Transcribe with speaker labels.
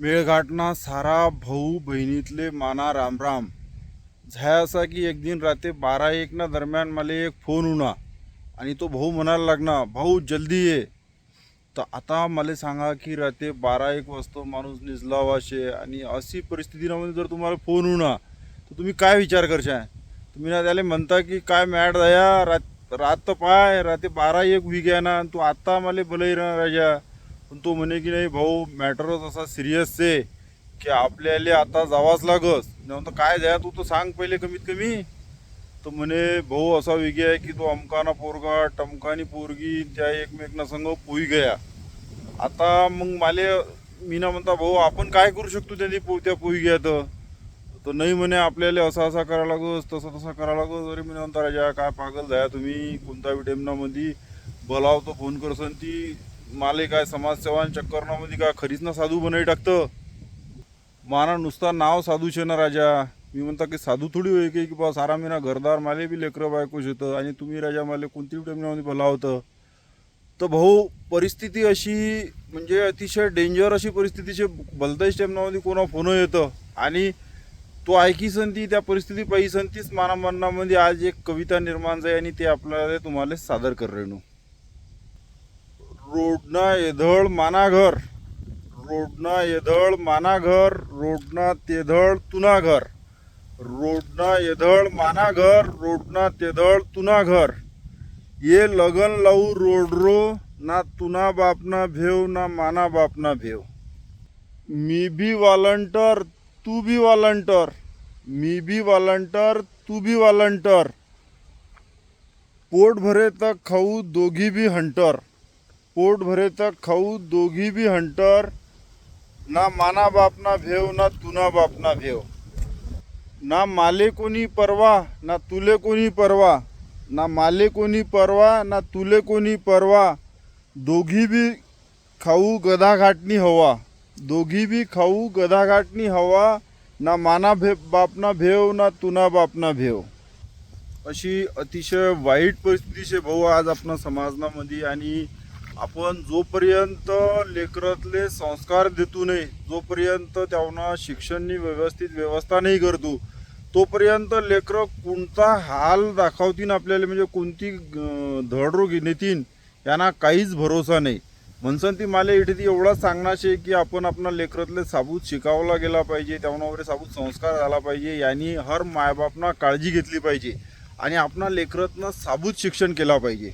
Speaker 1: मेळघाटना सारा भाऊ बहिणीतले माना रामराम. झाय असा की एक दिन रात्री बारा एकना दरम्यान मला एक फोन उना आणि तो भाऊ म्हणायला लागना भाऊ जल्दी ये. तर आता मला सांगा की रात्री बारा एक वाजता माणूस निजलावा शे आणि अशी परिस्थितीमध्ये जर तुम्हाला फोन उना तर तुम्ही काय विचार करशाय? तुम्ही ना त्याला म्हणता की काय मॅड दया रात रात तर पाय रात्री बारा एक वी घ्या ना आणि तू आत्ता मला बलई ना राजा. पण तो म्हणे की नाही भाऊ मॅटरच असा सिरियस आहे की आपल्याला आता जावाच लागस म्हणतो काय द्या तू तर सांग पहिले कमीत कमी. तर म्हणे भाऊ असा वेगी आहे की तो अमकाना पोरगा टमकानी पोरगी त्या एकमेकना संग पोई गया. आता मग माले मी ना म्हणता भाऊ आपण काय करू शकतो त्यांनी पो त्या पोई गया तर? तो नाही म्हणे आपल्याला असा असा करावं लागस तसं तसं करावं लागस अरे मी म्हणता राजा काय पागल जाया तुम्ही कोणता बी टेमनामध्ये बोलावतो फोन करसन ती. माले काय समाजसेवान चक्करनामध्ये काय खरीच ना साधू बनाई टाकतं? माना नुसता नाव साधू शे ना राजा. मी म्हणता की साधू थोडी होय की बा सारा मी ना घरदार माले बी लेकरं बायकोच होतं आणि तुम्ही राजा माले कोणती टेमनामध्ये भला होतं तर भाऊ परिस्थिती अशी म्हणजे अतिशय डेंजर अशी परिस्थितीचे भलताच टेमनामध्ये कोणा फोन येतं. आणि तो ऐकी संती त्या परिस्थिती पायी संतीच माना आज एक कविता निर्माण झाली आणि ते आपल्याला तुम्हाला सादर कर रेणू रोडना येधळ मानाघर. रोडना येधळ मानाघर रोडना तेधळ तुनाघर. रोडना येधळ मानाघर रोडना तेधळ तुनाघर. ये लगन लावू रोडरो ना तुना बापना भेव ना माना बापना भेव. मी बी वालंटर तू बी वालंटर. मी बी वालंटर तू बी वालंटर. पोट भरे तक खाऊ दोघी बी हंटर. पोट भरे तर खाऊ दोघी बी हंटर ना माना बापना भेव ना तुना बापना भेव. ना माले कोणी परवा ना तुले कोणी परवा ना माले कोणी परवा ना तुले कोणी परवा. दोघी बी खाऊ गधाघाटनी हवा. दोघी बी खाऊ गधाघाटनी हवा ना माना भे बापना भेव ना तुना बापना भेव. अशी अतिशय वाईट परिस्थितीचे भाऊ आज आपण समाजामध्ये आणि आपण जोपर्यंत लेकरातले संस्कार देतो नाही जोपर्यंत त्यांना शिक्षणनी व्यवस्थित व्यवस्था नाही करतो तोपर्यंत लेकरं कोणता हाल दाखवतीन आपल्याला म्हणजे कोणती धडरोग नेतीन यांना काहीच भरोसा नाही. म्हणसन ती मला इथे ती एवढाच सांगणारशे की आपण आपला लेकरातले साबूत शिकावला गेला पाहिजे त्यावर वगैरे साबूत संस्कार झाला पाहिजे यांनी हर मायबापना काळजी घेतली पाहिजे आणि आपणा लेकरातनं साबूत शिक्षण केला पाहिजे.